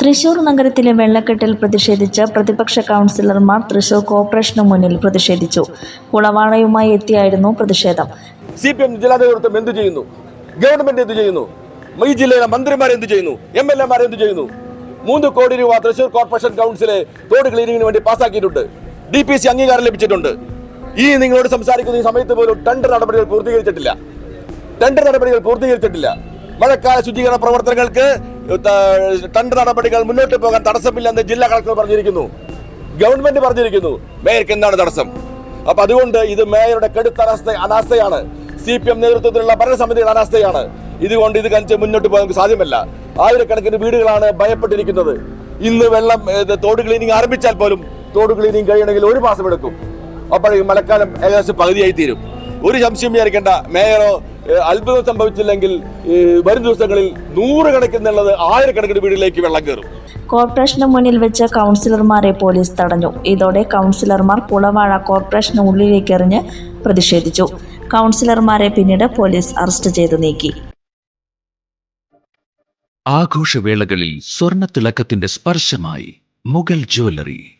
തൃശൂർ നഗരത്തിലെ വെള്ളക്കെട്ടിൽ പ്രതിഷേധിച്ച് പ്രതിപക്ഷ കൗൺസിലർമാർ തൃശൂർ കോർപ്പറേഷന് മുന്നിൽ പ്രതിഷേധിച്ചു. കുളവാളയുമായി എത്തിയായിരുന്നു പ്രതിഷേധം. സി പി എം ജില്ലാ നേതൃത്വം എന്ത് ചെയ്യുന്നു? ഗവൺമെന്റ് എന്ത് ചെയ്യുന്നു? ഈ ജില്ലയിലെ മന്ത്രിമാർ എന്ത് ചെയ്യുന്നു? എം എൽ എമാർ എന്ത് ചെയ്യുന്നു? മൂന്ന് കോടി രൂപ തൃശൂർ കോർപ്പറേഷൻ കൗൺസിലെ തോട് ക്ലീനിങ്ങിന് വേണ്ടി പാസ്സാക്കിയിട്ടുണ്ട്. ഡി പി സി അംഗീകാരം ലഭിച്ചിട്ടുണ്ട്. ഈ നിങ്ങളോട് സംസാരിക്കുന്ന ഈ സമയത്ത് പോലും ടെൻഡർ നടപടികൾ പൂർത്തീകരിച്ചിട്ടില്ല. ടെൻഡർ നടപടികൾ പൂർത്തീകരിച്ചിട്ടില്ല. മഴക്കാല ശുചീകരണ പ്രവർത്തനങ്ങൾക്ക് ടെൻഡർ നടപടികൾ മുന്നോട്ട് പോകാൻ തടസ്സമില്ലെന്ന് ജില്ലാ കളക്ടർ പറഞ്ഞിരിക്കുന്നു. ഗവൺമെന്റ് പറഞ്ഞിരിക്കുന്നു മേയർക്ക് എന്താണ് തടസ്സം? അപ്പൊ അതുകൊണ്ട് ഇത് മേയറുടെ കടുത്ത അനാസ്ഥ അനാസ്ഥയാണ്. സി പി എം നേതൃത്വത്തിലുള്ള ഭരണസമിതിയുടെ അനാസ്ഥയാണ്. ഇതുകൊണ്ട് ഇത് കഴിച്ച് മുന്നോട്ട് പോകാൻ സാധ്യമല്ല. ആയിരക്കണക്കിന് വീടുകളാണ് ഭയപ്പെട്ടിരിക്കുന്നത്. ഇന്ന് വെള്ളം തോട് ക്ലീനിങ് ആരംഭിച്ചാൽ പോലും തോട് ക്ലീനിങ് കഴിയണമെങ്കിൽ ഒരു മാസം എടുക്കും അപ്പോഴേക്കും മഴക്കാലം ഏകദേശം പകുതിയായി തീരും. ഒരു സംശയം വിചാരിക്കേണ്ട മേയറോ അത്ഭുതം സംഭവിച്ചില്ലെങ്കിൽ വരും ദിവസങ്ങളിൽ നൂറുകണക്കിനുള്ളത് ആയിരക്കണക്കിന് വീടിലേക്ക് വെള്ളം കയറും. കോർപ്പറേഷന് മുന്നിൽ വെച്ച് കൗൺസിലർമാരെ പോലീസ് തടഞ്ഞു. ഇതോടെ കൗൺസിലർമാർ പുളവാഴ കോർപ്പറേഷന് ഉള്ളിലേക്ക് എറിഞ്ഞ് പ്രതിഷേധിച്ചു. കൗൺസിലർമാരെ പിന്നീട് പോലീസ് അറസ്റ്റ് ചെയ്തു നീക്കി. ആഘോഷവേളകളിൽ സ്വർണ തിളക്കത്തിന്റെ സ്പർശമായി മുഗൾ ജ്വല്ലറി.